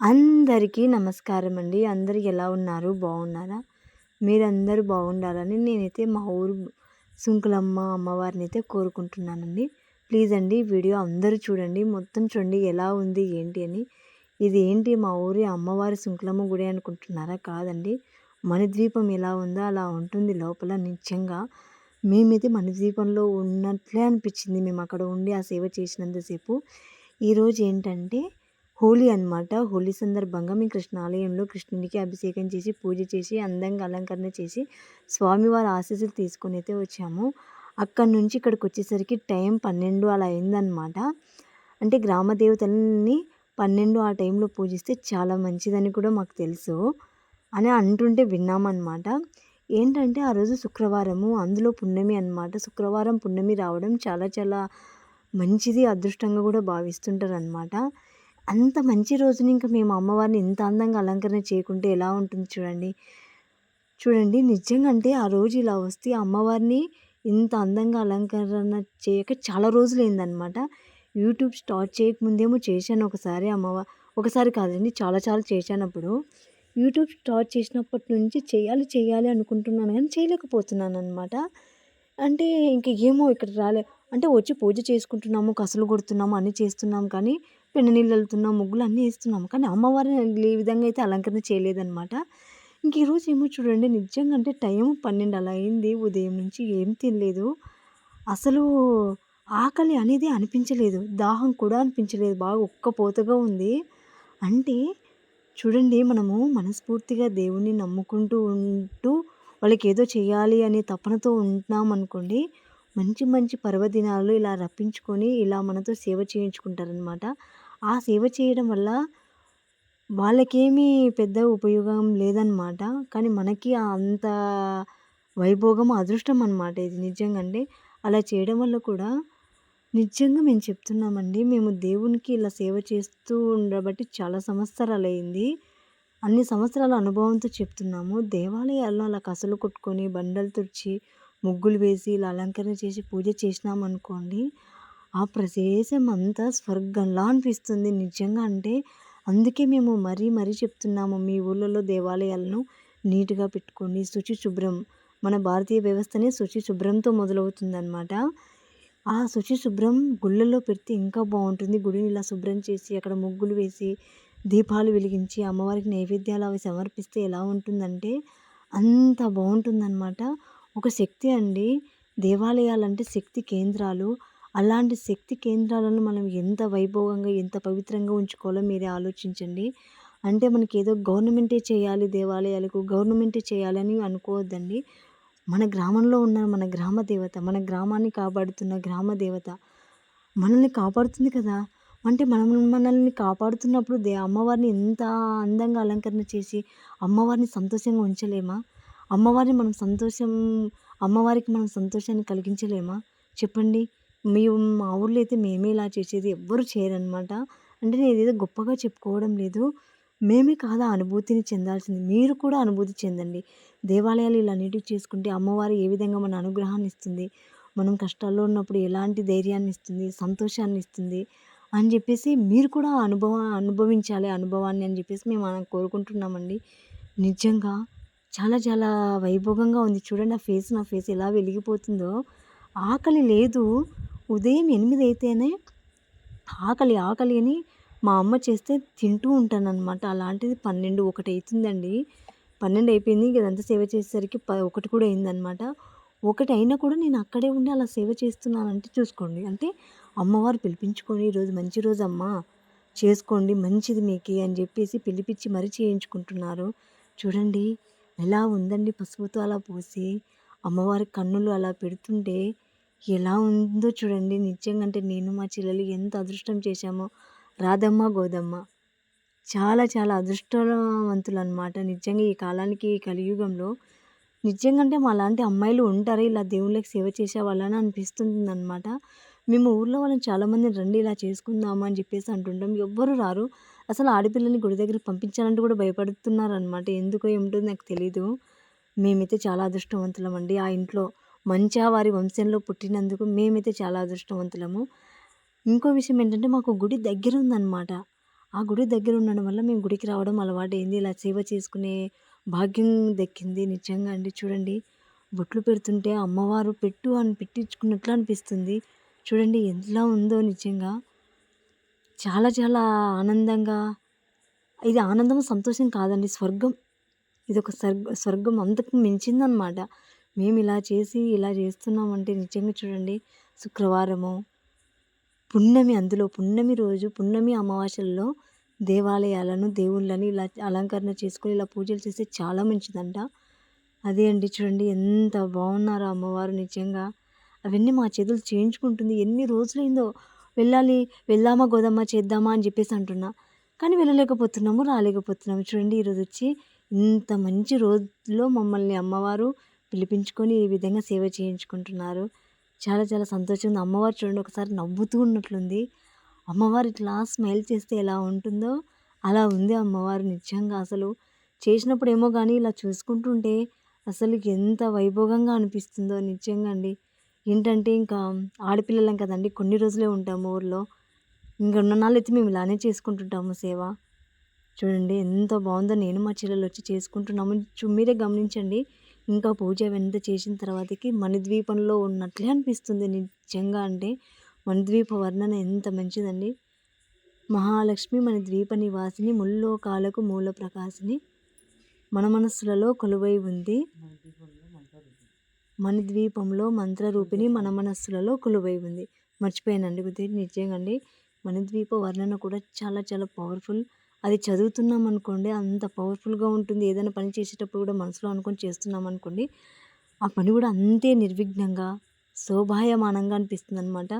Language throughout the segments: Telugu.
అందరికీ నమస్కారం అండి అందరు ఎలా ఉన్నారు? బాగున్నారా? మీరందరూ బాగుండాలని నేనైతే మా ఊరు సుంకులమ్మ అమ్మవారిని అయితే కోరుకుంటున్నానండి. ప్లీజ్ అండి వీడియో అందరూ చూడండి. మొత్తం చూడండి ఎలా ఉంది ఏంటి అని. ఇది ఏంటి? మా ఊరి అమ్మవారి సుంకులమ్మ గుడి అనుకుంటున్నారా? కాదండి. మణిద్వీపం ఎలా ఉందో అలా ఉంటుంది లోపల నిత్యంగా మేమైతే మణిద్వీపంలో ఉన్నట్లే అనిపించింది. మేము అక్కడ ఉండి ఆ సేవ చేసినంతసేపు. ఈరోజు ఏంటంటే హోలీ అనమాట హోలీ సందర్భంగా మేము కృష్ణాలయంలో కృష్ణునికి అభిషేకం చేసి పూజ చేసి అందంగా అలంకరణ చేసి స్వామివారి ఆశీస్సులు తీసుకుని అయితే వచ్చాము. అక్కడి నుంచి ఇక్కడికి వచ్చేసరికి టైం పన్నెండు అలా అయిందనమాట అంటే గ్రామ దేవతలని పన్నెండు ఆ టైంలో పూజిస్తే చాలా మంచిదని కూడా మాకు తెలుసు అని అంటుంటే విన్నామన్నమాట. ఏంటంటే ఆ రోజు శుక్రవారము అందులో పున్నమి అనమాట శుక్రవారం పున్నమి రావడం చాలా చాలా మంచిది అదృష్టంగా కూడా భావిస్తుంటారు అనమాట అంత మంచి రోజుని ఇంకా మేము అమ్మవారిని ఇంత అందంగా అలంకరణ చేయకుంటే ఎలా ఉంటుంది చూడండి. చూడండి నిజంగా అంటే ఆ రోజు ఇలా వస్తే అమ్మవారిని ఇంత అందంగా అలంకరణ చేయక చాలా రోజులు అయిందనమాట యూట్యూబ్ స్టార్ట్ చేయకముందేమో చేశాను ఒకసారి అమ్మవారి ఒకసారి కాదండి చాలా చాలా చేశాను అప్పుడు యూట్యూబ్ స్టార్ట్ చేసినప్పటి నుంచి చేయాలి చేయాలి అనుకుంటున్నాను కానీ చేయలేకపోతున్నాను అనమాట అంటే ఇంకా ఏమో ఇక్కడ రాలే అంటే వచ్చి పూజ చేసుకుంటున్నాము కసలు కొడుతున్నాము అన్నీ చేస్తున్నాము కానీ పెన్ను నీళ్ళు వెళ్తున్నాం ముగ్గులు అన్నీ వేస్తున్నాము కానీ అమ్మవారిని ఈ విధంగా అయితే అలంకరణ చేయలేదన్నమాట. ఇంక ఈరోజు ఏమో చూడండి నిజంగా అంటే టైం పన్నెండు అలా అయింది. ఉదయం నుంచి ఏం తినలేదు. అసలు ఆకలి అనేది అనిపించలేదు. దాహం కూడా అనిపించలేదు. బాగా ఒక్కపోతగా ఉంది. అంటే చూడండి మనము మనస్ఫూర్తిగా దేవుణ్ణి నమ్ముకుంటూ ఉంటూ వాళ్ళకి ఏదో చేయాలి అనే తపనతో ఉంటున్నామనుకోండి మంచి మంచి పర్వదినాలు ఇలా రప్పించుకొని ఇలా మనతో సేవ చేయించుకుంటారనమాట ఆ సేవ చేయడం వల్ల వాళ్ళకేమీ పెద్ద ఉపయోగం లేదనమాట కానీ మనకి అంత వైభోగం అదృష్టం అనమాట ఇది నిజంగా అంటే అలా చేయడం వల్ల కూడా నిజంగా మేము చెప్తున్నామండి మేము దేవునికి ఇలా సేవ చేస్తూ ఉండబట్టి చాలా సంవత్సరాలు అయింది అన్ని సంవత్సరాల అనుభవంతో చెప్తున్నాము. దేవాలయాల్లో అలా కసలు కొట్టుకొని బండలు తుడిచి ముగ్గులు వేసి ఇలా అలంకరణ చేసి పూజ చేసినామనుకోండి ఆ ప్రదేశం అంతా స్వర్గంలా అనిపిస్తుంది. నిజంగా అంటే అందుకే మేము మరీ మరీ చెప్తున్నాము మీ ఊళ్ళలో దేవాలయాలను నీట్గా పెట్టుకోండి శుచి శుభ్రం మన భారతీయ వ్యవస్థనే శుచి శుభ్రంతో మొదలవుతుందన్నమాట. ఆ శుచి శుభ్రం గుళ్ళల్లో పెడితే ఇంకా బాగుంటుంది. గుడిని ఇలా శుభ్రం చేసి అక్కడ ముగ్గులు వేసి దీపాలు వెలిగించి అమ్మవారికి నైవేద్యాలు అవి సమర్పిస్తే ఎలా ఉంటుందంటే అంత బాగుంటుందన్నమాట. ఒక శక్తి అండి. దేవాలయాలంటే శక్తి కేంద్రాలు అలాంటి శక్తి కేంద్రాలను మనం ఎంత వైభవంగా ఎంత పవిత్రంగా ఉంచుకోవాలో మీరే ఆలోచించండి. అంటే మనకి ఏదో గవర్నమెంటే చేయాలి దేవాలయాలకు గవర్నమెంటే చేయాలని అనుకోవద్దండి. మన గ్రామంలో ఉన్న మన గ్రామ దేవత మన గ్రామాన్ని కాపాడుతున్న గ్రామ దేవత మనల్ని కాపాడుతుంది కదా. అంటే మనం మనల్ని కాపాడుతున్నప్పుడు దే అమ్మవారిని ఎంత అందంగా అలంకరణ చేసి అమ్మవారిని సంతోషంగా ఉంచలేమా? అమ్మవారిని మనం సంతోషం అమ్మవారికి మనం సంతోషాన్ని కలిగించలేమా? చెప్పండి. మీ మా ఊర్లో అయితే మేమే ఇలా చేసేది ఎవ్వరు చేయరనమాట అంటే నేను ఏదో గొప్పగా చెప్పుకోవడం లేదు. మేమే కాదా అనుభూతిని చెందాల్సింది? మీరు కూడా అనుభూతి చెందండి. దేవాలయాలు ఇలా నీటికి చేసుకుంటే అమ్మవారు ఏ విధంగా మన అనుగ్రహాన్ని ఇస్తుంది? మనం కష్టాల్లో ఉన్నప్పుడు ఎలాంటి ధైర్యాన్ని ఇస్తుంది? సంతోషాన్ని ఇస్తుంది? అని చెప్పేసి మీరు కూడా అనుభవం అనుభవించాలి అనుభవాన్ని అని చెప్పేసి మేము కోరుకుంటున్నామండి. నిజంగా చాలా చాలా వైభోగంగా ఉంది. చూడండి ఆ ఫేస్ నా ఫేస్ ఎలా వెలిగిపోతుందో. ఆకలి లేదు. ఉదయం ఎనిమిది అయితేనే ఆకలి ఆకలి అని మా అమ్మ చేస్తే తింటూ ఉంటానన్నమాట. అలాంటిది పన్నెండు ఒకటి అవుతుందండి పన్నెండు అయిపోయింది ఇదంతా సేవ చేసేసరికి ప ఒకటి కూడా అయిందనమాట ఒకటి అయినా కూడా నేను అక్కడే ఉండి అలా సేవ చేస్తున్నానంటే చూసుకోండి. అంటే అమ్మవారు పిలిపించుకొని ఈరోజు మంచి రోజు అమ్మ చేసుకోండి మంచిది మీకు అని చెప్పేసి పిలిపించి మరీ చేయించుకుంటున్నారు. చూడండి ఎలా ఉందండి పసుపుతో అలా పోసి అమ్మవారి కన్నులు అలా పెడుతుంటే ఎలా ఉందో చూడండి. నిజంగా అంటే నేను మా చెల్లెలు ఎంత అదృష్టం చేశామో. రాధమ్మ గోదమ్మ. చాలా చాలా అదృష్టవంతులు అనమాట నిజంగా ఈ కాలానికి ఈ కలియుగంలో నిజంగా అంటే మా లాంటి అమ్మాయిలు ఉంటారు ఇలా దేవుళ్ళకి సేవ చేసే వాళ్ళని అనిపిస్తుంది అనమాట మేము ఊర్లో వాళ్ళని చాలామంది రండి ఇలా చేసుకుందామా అని చెప్పేసి అంటుంటాం. ఎవ్వరు రారు. అసలు ఆడపిల్లని గుడి దగ్గరికి పంపించాలంటే కూడా భయపడుతున్నారు అనమాట ఎందుకో ఏమిటో నాకు తెలీదు. మేమైతే చాలా అదృష్టవంతులం అండి. ఆ ఇంట్లో మంచిగా వారి వంశంలో పుట్టినందుకు మేమైతే చాలా అదృష్టవంతులము. ఇంకో విషయం ఏంటంటే మాకు గుడి దగ్గర ఉందన్నమాట ఆ గుడి దగ్గర ఉండడం వల్ల మేము గుడికి రావడం అలవాటైంది. ఇలా సేవ చేసుకునే భాగ్యం దక్కింది. నిజంగా అండి చూడండి. బొట్లు పెడుతుంటే అమ్మవారు పెట్టు అని పెట్టించుకున్నట్లు అనిపిస్తుంది. చూడండి ఎలా ఉందో నిజంగా. చాలా చాలా ఆనందంగా. ఇది ఆనందం సంతోషం కాదండి స్వర్గం. ఇది ఒక స్వర్గ స్వర్గం అంతకు మించిందనమాట మేము ఇలా చేసి ఇలా చేస్తున్నామంటే నిజంగా చూడండి. శుక్రవారము పున్నమి అందులో పున్నమి రోజు పున్నమి అమావాస్యల్లో దేవాలయాలను దేవుళ్ళని ఇలా అలంకరణ చేసుకొని ఇలా పూజలు చేస్తే చాలా మంచిదంట. అదే అండి చూడండి ఎంత బాగున్నారో అమ్మవారు నిజంగా. అవన్నీ మా చేతులు చేయించుకుంటుంది. ఎన్ని రోజులైందో వెళ్ళాలి వెళ్దామా గోదమ్మ చేద్దామా అని చెప్పేసి అంటున్నా. కానీ వెళ్ళలేకపోతున్నాము రాలేకపోతున్నాము. చూడండి ఈరోజు వచ్చి ఇంత మంచి రోజులో మమ్మల్ని అమ్మవారు పిలిపించుకొని ఈ విధంగా సేవ చేయించుకుంటున్నారు. చాలా చాలా సంతోషంగా అమ్మవారు చూడండి ఒకసారి నవ్వుతూ ఉన్నట్లుంది. అమ్మవారు ఇట్లా స్మైల్ చేస్తే ఎలా ఉంటుందో అలా ఉంది అమ్మవారు నిజంగా అసలు. చేసినప్పుడు ఏమో కానీ ఇలా చూసుకుంటుంటే అసలు ఎంత వైభోగంగా అనిపిస్తుందో నిజంగా అండి. ఏంటంటే ఇంకా ఆడపిల్లలం కదండి కొన్ని రోజులే ఉంటాము ఊర్లో. ఇంకా ఉన్న నాళ్ళు అయితే మేము ఇలానే చేసుకుంటుంటాము సేవ. చూడండి ఎంత బాగుందో నేను మా చెల్లెలు వచ్చి చేసుకుంటున్నాము. మీరే గమనించండి ఇంకా పూజ ఎంత చేసిన తర్వాతకి మణిద్వీపంలో ఉన్నట్లే అనిపిస్తుంది నిజంగా అంటే. మణిద్వీప వర్ణన ఎంత మంచిదండి. మహాలక్ష్మి మన ద్వీప నివాసిని ముల్లోకాలకు మూల ప్రకాశిని మన మనస్సులలో కొలువై ఉంది. మన ద్వీపంలో మంత్రరూపిణి మన మనస్సులలో కొలువై ఉంది. మర్చిపోయానండి కొద్దిగా నిజంగా అండి. మణిద్వీప వర్ణన కూడా చాలా చాలా పవర్ఫుల్ అది చదువుతున్నాం అనుకోండి అంత పవర్ఫుల్గా ఉంటుంది. ఏదైనా పని చేసేటప్పుడు కూడా మనసులో అనుకొని చేస్తున్నాం అనుకోండి ఆ పని కూడా అంతే నిర్విఘ్నంగా శోభాయమానంగా అనిపిస్తుంది అనమాట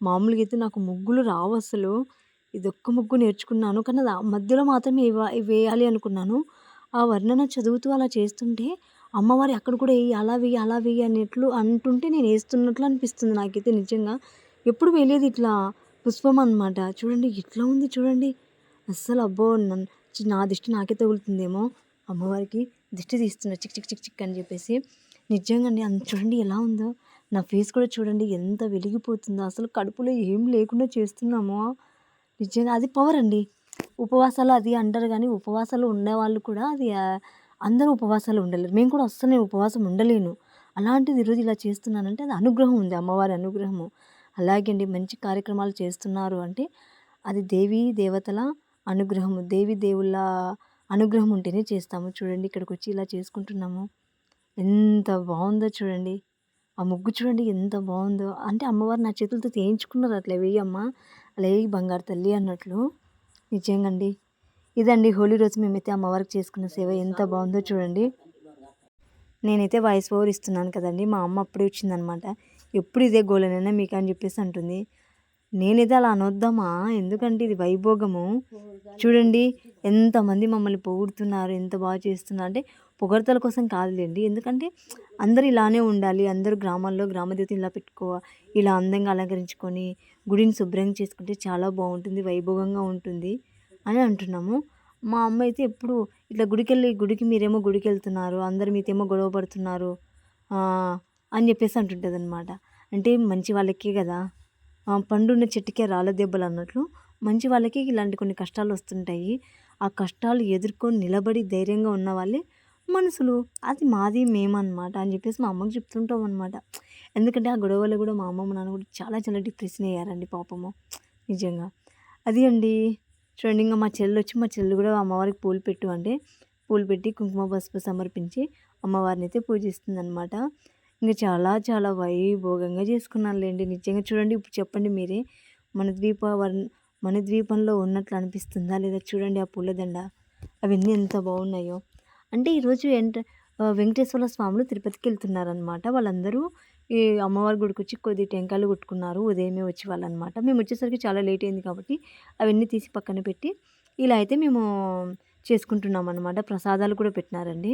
మామూలుగా అయితే నాకు ముగ్గులు రావు అసలు. ఇది ఒక్క ముగ్గు నేర్చుకున్నాను. కానీ అది మధ్యలో మాత్రమే వేయాలి అనుకున్నాను. ఆ వర్ణన చదువుతూ అలా చేస్తుంటే అమ్మవారి అక్కడ కూడా వేయి అలా వేయి అలా వేయి అనేట్లు అంటుంటే నేను వేస్తున్నట్లు అనిపిస్తుంది నాకైతే నిజంగా. ఎప్పుడు వేయలేదు ఇట్లా పుష్పం అనమాట చూడండి ఇట్లా ఉంది చూడండి. అస్సలు అబ్బో నా దిష్టి నాకే తగులుతుందేమో. అమ్మవారికి దిష్టి తీస్తున్నా చిక్ చిక్ చిక్ చిక్ అని చెప్పేసి. నిజంగా అండి అంత చూడండి ఎలా ఉందో. నా ఫేస్ కూడా చూడండి ఎంత వెలిగిపోతుందో. అసలు కడుపులో ఏం లేకుండా చేస్తున్నామో. నిజంగా అది పవర్ అండి. ఉపవాసాలు అది అంటారు కానీ ఉపవాసాలు ఉండేవాళ్ళు కూడా అది అందరూ ఉపవాసాలు ఉండలేరు. మేము కూడా అస్సలు ఉపవాసం ఉండలేను. అలాంటిది ఈరోజు ఇలా చేస్తున్నానంటే అది అనుగ్రహం ఉంది అమ్మవారి అనుగ్రహము. అలాగే అండి మంచి కార్యక్రమాలు చేస్తున్నారు అంటే అది దేవి దేవతల అనుగ్రహము దేవి దేవుళ్ళ అనుగ్రహం ఉంటేనే చేస్తాము. చూడండి ఇక్కడికి వచ్చి ఇలా చేసుకుంటున్నాము. ఎంత బాగుందో చూడండి. ఆ ముగ్గు చూడండి ఎంత బాగుందో. అంటే అమ్మవారు నా చేతులతో చేయించుకున్నారు అట్లా వేయమ్మ అలా బంగారు తల్లి అన్నట్లు. నిజంగా అండి ఇదండి హోలీ రోజు మేమైతే అమ్మవారికి చేసుకున్న సేవ. ఎంత బాగుందో చూడండి. నేనైతే వాయిస్ ఓవర్ ఇస్తున్నాను కదండి. మా అమ్మ అప్పుడే వచ్చిందనమాట. ఎప్పుడు ఇదే గోలనైనా మీకు? అని చెప్పేసి అంటుంది. నేనైతే అలా అనొద్దామా ఎందుకంటే ఇది వైభోగము. చూడండి ఎంతమంది మమ్మల్ని పొగుడుతున్నారు ఎంత బాగా చేస్తున్నారు. అంటే పొగడతల కోసం కాదులేండి. ఎందుకంటే అందరు ఇలానే ఉండాలి. అందరూ గ్రామాల్లో గ్రామదేవత ఇలా పెట్టుకో ఇలా అందంగా అలంకరించుకొని గుడిని శుభ్రంగా చేసుకుంటే చాలా బాగుంటుంది వైభోగంగా ఉంటుంది అని అంటున్నాము. మా అమ్మ అయితే ఎప్పుడు ఇట్లా గుడికి వెళ్ళి గుడికి మీరేమో గుడికి వెళ్తున్నారు అందరు మీతేమో గొడవ పడుతున్నారు అని చెప్పేసి అంటుంటుంది అనమాట అంటే మంచి వాళ్ళకే కదా. పండున్న చెట్టుకే రాళ్ళ దెబ్బలు అన్నట్లు మంచి వాళ్ళకి ఇలాంటి కొన్ని కష్టాలు వస్తుంటాయి. ఆ కష్టాలు ఎదుర్కొని నిలబడి ధైర్యంగా ఉన్న వాళ్ళే మనుషులు అది మాది మేమన్నమాట అని చెప్పేసి మా అమ్మకి చెప్తుంటాం అనమాట ఎందుకంటే ఆ గొడవలు కూడా మా అమ్మమ్మ నాన్న కూడా చాలా చాలా డిప్రెషన్ అయ్యారండి పాపము. నిజంగా. అది అండి. చూడండి ఇంకా మా చెల్లి వచ్చి మా చెల్లి కూడా అమ్మవారికి పూలు పెట్టు అంటే పూలు పెట్టి కుంకుమ పసుపు సమర్పించి అమ్మవారిని అయితే పూజిస్తుంది అనమాట ఇంకా చాలా చాలా వైభోగంగా చేసుకున్నానులేండి. నిజంగా చూడండి ఇప్పుడు చెప్పండి మీరే. మన ద్వీప మన ద్వీపంలో ఉన్నట్లు అనిపిస్తుందా లేదా? చూడండి ఆ పూలదండ అవన్నీ ఎంత బాగున్నాయో. అంటే ఈరోజు ఎంట వెంకటేశ్వర స్వాములు తిరుపతికి వెళ్తున్నారనమాట వాళ్ళందరూ ఈ అమ్మవారి గుడికి వచ్చి కొద్ది టెంకాయలు కొట్టుకున్నారు. ఉదయమే వచ్చి వాళ్ళనమాట మేము వచ్చేసరికి చాలా లేట్ అయింది కాబట్టి అవన్నీ తీసి పక్కన పెట్టి ఇలా అయితే మేము చేసుకుంటున్నాం అనమాట ప్రసాదాలు కూడా పెట్టినారండి.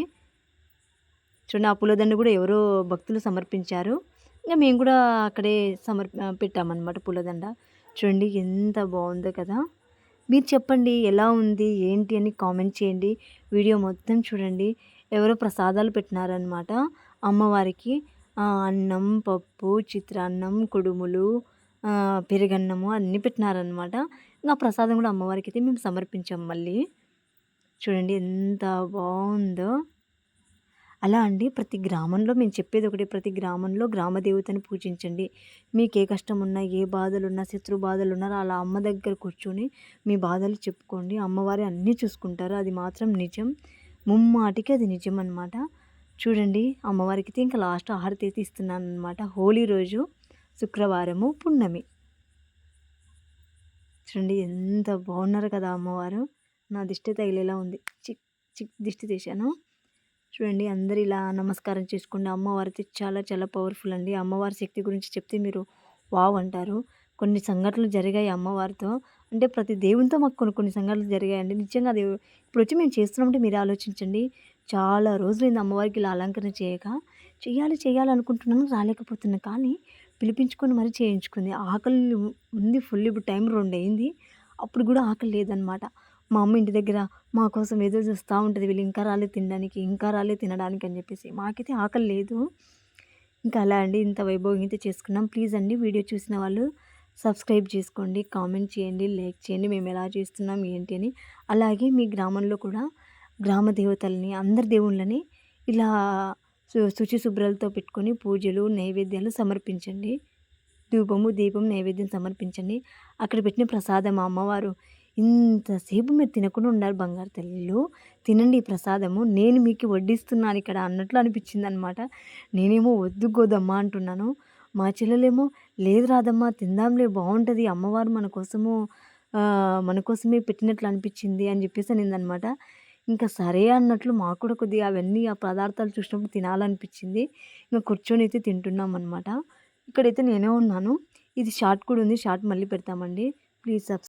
చూడండి ఆ పూలదండ కూడా ఎవరో భక్తులు సమర్పించారు. ఇంకా మేము కూడా అక్కడే సమర్ పెట్టామన్నమాట పూలదండ చూడండి ఎంత బాగుందో కదా. మీరు చెప్పండి ఎలా ఉంది ఏంటి అని కామెంట్ చేయండి. వీడియో మొత్తం చూడండి. ఎవరో ప్రసాదాలు పెట్టినారనమాట అమ్మవారికి. అన్నం పప్పు చిత్రాన్నం కుడుములు పెరుగన్నము అన్నీ పెట్టినారనమాట ఇంకా ప్రసాదం కూడా అమ్మవారికి అయితే మేము సమర్పించాం మళ్ళీ. చూడండి ఎంత బాగుందో. అలా అండి. ప్రతి గ్రామంలో మేము చెప్పేది ఒకటి. ప్రతి గ్రామంలో గ్రామ దేవతని పూజించండి. మీకు ఏ కష్టం ఉన్నా ఏ బాధలు ఉన్నా శత్రు బాధలు ఉన్నారో అలా అమ్మ దగ్గర కూర్చొని మీ బాధలు చెప్పుకోండి. అమ్మవారి అన్నీ చూసుకుంటారు. అది మాత్రం నిజం. ముమ్మాటికి అది నిజం అనమాట చూడండి అమ్మవారికి అయితే ఇంకా లాస్ట్ ఆహారతి అయితే ఇస్తున్నాను అనమాట హోలీ రోజు శుక్రవారము పున్నమి. చూడండి ఎంత బాగున్నారు కదా అమ్మవారు. నా దిష్టి తగిలేలా ఉంది. చిక్ చిక్ దిష్టి తీశాను. చూడండి అందరు ఇలా నమస్కారం చేసుకోండి అమ్మవారితో చాలా చాలా పవర్ఫుల్ అండి. అమ్మవారి శక్తి గురించి చెప్తే మీరు వావ్ అంటారు. కొన్ని సంఘటనలు జరిగాయి అమ్మవారితో. అంటే ప్రతి దేవునితో మాకు కొన్ని కొన్ని సంఘటనలు జరిగాయండి. నిజంగా అది ఇప్పుడు వచ్చి మేము చేస్తున్నామంటే మీరు ఆలోచించండి. చాలా రోజులైంది అమ్మవారికి ఇలా అలంకరణ చేయక. చేయాలి చేయాలి అనుకుంటున్నాను రాలేకపోతున్నాను కానీ పిలిపించుకొని మరీ చేయించుకుంది. ఆకలి ఉంది ఫుల్ ఇప్పుడు టైం రెండు అయింది అప్పుడు కూడా ఆకలి లేదనమాట మా అమ్మ ఇంటి దగ్గర మా కోసం ఎదురు చూస్తూ ఉంటుంది. వీళ్ళు ఇంకా రాలే తినడానికి ఇంకా రాలే తినడానికి అని చెప్పేసి. మాకైతే ఆకలి లేదు. ఇంకా అలా అండి. ఇంత వైభవం అయితే చేసుకున్నాం. ప్లీజ్ అండి వీడియో చూసిన వాళ్ళు సబ్స్క్రైబ్ చేసుకోండి. కామెంట్ చేయండి లైక్ చేయండి. మేము ఎలా చేస్తున్నాం ఏంటి అని. అలాగే మీ గ్రామంలో కూడా గ్రామ దేవతల్ని అందరి దేవుళ్ళని ఇలా శుచి శుభ్రాలతో పెట్టుకొని పూజలు నైవేద్యాలు సమర్పించండి. ధూపము దీపం నైవేద్యం సమర్పించండి. అక్కడ పెట్టిన ప్రసాదం అమ్మవారు ఇంతసేపు మీరు తినకుండా ఉండాలి బంగారు తల్లిలో తినండి ప్రసాదము. నేను మీకు వడ్డిస్తున్నాను ఇక్కడ అన్నట్లు అనిపించింది అనమాట నేనేమో వద్దు గోదమ్మా అంటున్నాను. మా చెల్లెలేమో లేదు రాదమ్మా తిందాంలే బాగుంటుంది అమ్మవారు మన కోసము మన కోసమే పెట్టినట్లు అనిపించింది అని చెప్పేసి అనిందనమాట. ఇంకా సరే అన్నట్లు మాకు కూడా కొద్దిగా అవన్నీ ఆ పదార్థాలు చూసినప్పుడు తినాలనిపించింది. ఇంకా కూర్చొని అయితే తింటున్నాం అనమాట ఇక్కడైతే నేనే ఉన్నాను. ఇది షార్ట్ కూడా ఉంది. షార్ట్ మళ్ళీ పెడతామండి. Please subscribe